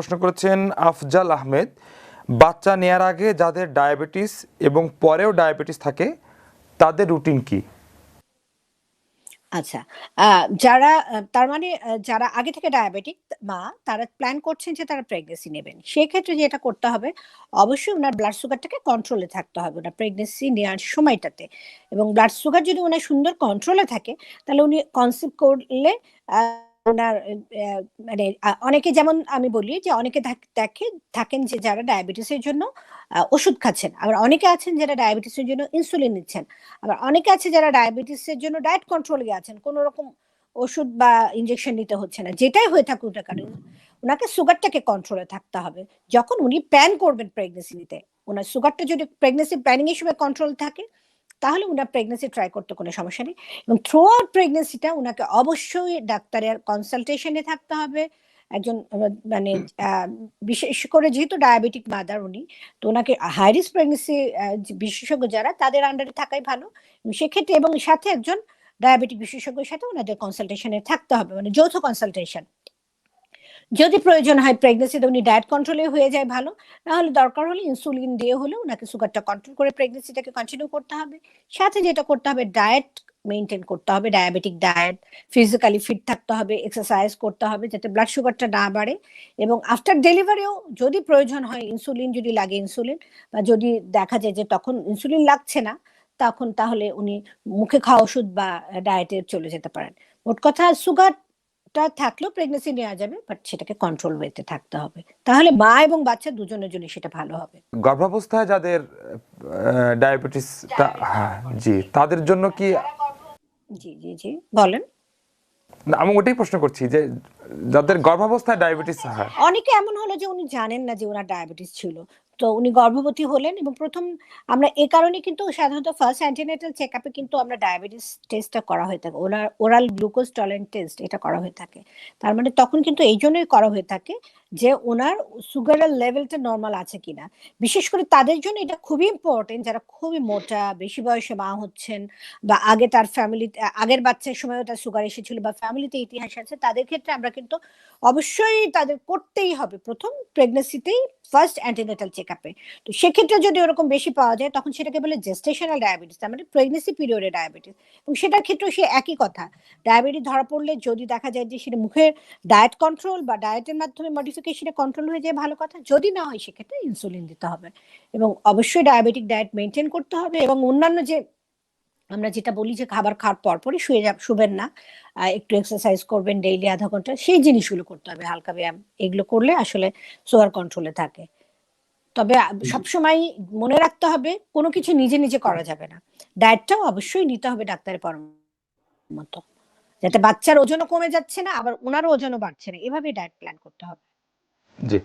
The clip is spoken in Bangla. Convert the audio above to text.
প্রশ্ন করেছেন আফজাল আহমেদ, বাচ্চা নেয়ার আগে যাদের ডায়াবেটিস এবং পরেও ডায়াবেটিস থাকে, তাদের রুটিন কি? আচ্ছা যারা তার মানে যারা আগে থেকে ডায়াবেটিক মা, তারা প্ল্যান করছেন যে তারা প্রেগনেন্সি নেবেন। সেক্ষেত্রে যেটা করতে হবে, অবশ্যই ওনার ব্লাড সুগারটাকে কন্ট্রোলে থাকতে হবে, ওনার প্রেগনেন্সি নেওয়ার সময়টাতে। এবং ব্লাড সুগার যদি ওনার সুন্দর কন্ট্রোলে থাকে, তাহলে উনি কনসেপ্ট করলে ওনার মানে অনেকে যেমন আমি বলি যে অনেকে দেখে, থাকেন যে যারা ডায়াবেটিসের জন্য ওষুধ খাচ্ছেন। আবার অনেকে আছেন যারা ডায়াবেটিসের জন্য ইনসুলিন নিচ্ছেন। আবার অনেকে আছে যারা ডায়াবেটিসের জন্য ডায়েট কন্ট্রোলে আছেন। কোনো রকম ওষুধ বা ইনজেকশন নিতে হচ্ছে না। যেটাই হয়ে থাকুক না কেন, ওনাকে সুগারটাকে কন্ট্রোলে থাকতে হবে। যখন উনি প্ল্যান করবেন প্রেগনেন্সি নিতে, ওনার সুগারটা যদি প্রেগনেন্সি প্ল্যানিং সময় কন্ট্রোল থাকে তাহলে ওনার প্রেগনেন্সি ট্রাই করতে কোনো সমস্যা নেই। এবং থ্রু আউট প্রেগনেন্সিটা ওনাকে অবশ্যই ডাক্তারের কনসালটেশনে থাকতে হবে। একজন মানে বিশেষ করে যেহেতু ডায়াবেটিক মাদার উনি, তো ওনাকে হাই রিস্ক প্রেগনেন্সি বিশেষজ্ঞ যারা, তাদের আন্ডারে থাকাই ভালো। সেক্ষেত্রে, এবং সাথে একজন ডায়াবেটিক বিশেষজ্ঞের সাথে ওনাদের কনসালটেশনে থাকতে হবে মানে যৌথ কনসালটেশন যদি প্রয়োজন হয় প্রেগনেন্সিতে উনি ডায়েট কন্ট্রোলে হয়ে যায় ভালো না হলে দরকার হলে ইনসুলিন দিয়ে হলে ওনাকে সুগারটা কন্ট্রোল করে প্রেগনেন্সিটাকে কন্টিনিউ করতে হবে। সাথে যেটা করতে হবে ডায়েট মেনটেন করতে হবে ডায়াবেটিক ডায়েট ফিজিক্যালি ফিট থাকতে হবে এক্সারসাইজ করতে হবে যাতে ব্লাড সুগারটা না বাড়ে। এবং আফটার ডেলিভারিও যদি প্রয়োজন হয় ইনসুলিন যদি লাগে ইনসুলিন বা যদি দেখা যায় যে তখন ইনসুলিন লাগছে না, তখন তাহলে উনি মুখে খাওয়া ওষুধ বা ডায়েটে চলে যেতে পারেন। মোট কথা সুগারটা থাকলেও প্রেগনেন্সি নেওয়া যাবে বাট সেটাকে কন্ট্রোল ওয়েতে থাকতে হবে। তাহলে মা এবং বাচ্চা দুজনের জন্য সেটা ভালো হবে। গর্ভাবস্থায় যাদের ডায়াবেটিস হ্যাঁ জি তাদের জন্য কি জি জি জি বলেন। না, আমি ওটাই প্রশ্ন করছি যে যাদের গর্ভাবস্থায় ডায়াবেটিস হয় অনেকে এমন হলো যে উনি জানেন না যে ওনার ডায়াবেটিস ছিল। তো উনি গর্ভবতী হলেন এবং প্রথম আমরা এ কারণে কিন্তু সাধারণত ফার্স্ট অ্যান্টিনেটাল চেক আপে কিন্তু আমরা ডায়াবেটিস টেস্টটা করা হয়ে থাকে ওনার ওরাল গ্লুকোজ টলারেন্ট টেস্ট এটা করা হয়ে থাকে। তার মানে তখন কিন্তু এই জন্যই করা হয়ে থাকে যে ওনার সুগারের লেভেলটা নর্মাল আছে কিনা। বিশেষ করে তাদের জন্য এটা খুবই ইম্পর্টেন্ট যারা খুবই মোটা, বেশি বয়সে মা হচ্ছেন বা আগে তার ফ্যামিলি আগের বাচ্চার সময়ও তার সুগার এসেছিল বা ফ্যামিলিতে ইতিহাস আছে, তাদের ক্ষেত্রে আমরা কিন্তু অবশ্যই তাদের করতেই হবে। প্রথম প্রেগনেন্সিতেই ফার্স্ট অ্যান্টিনেটাল চেক আপে তো সেক্ষেত্রে যদি ওরকম বেশি পাওয়া যায়, তখন সেটাকে বলে জেস্টেশনাল ডায়াবেটিস তার মানে প্রেগনেন্সি পিরিয়ডে ডায়াবেটিস এবং সেটার ক্ষেত্রেও সে একই কথা। ডায়াবেটিস ধরা পড়লে যদি দেখা যায় যে সেটা মুখের ডায়েট কন্ট্রোল বা ডায়েটের মাধ্যমে মডিফিকেশনে কন্ট্রোল হয়ে যায়, ভালো কথা। যদি না হয়, সেক্ষেত্রে ইনসুলিন দিতে হবে। এবং অবশ্যই ডায়াবেটিক ডায়েট মেনটেন করতে হবে এবং অন্যান্য যে আমরা যেটা বলি যে খাবার খাওয়ার পরপরই শুয়ে যা শুবেন না। একটু এক্সারসাইজ করবেন ডেইলি আধা ঘণ্টা। সেই জিনিসগুলো করতে হবে হালকা ব্যায়াম। এগুলো করলে আসলে সুগার কন্ট্রোলে থাকে। তবে সবসময় মনে রাখতে হবে কোনো কিছু নিজে নিজে করা যাবে না। ডায়েটটাও অবশ্যই নিতে হবে ডাক্তারের পরামর্শ। মতো যাতে বাচ্চার ওজনও কমে যাচ্ছে না আবার ওনারও ওজনও বাড়ছে না। এভাবে ডায়েট প্ল্যান করতে হবে। জি।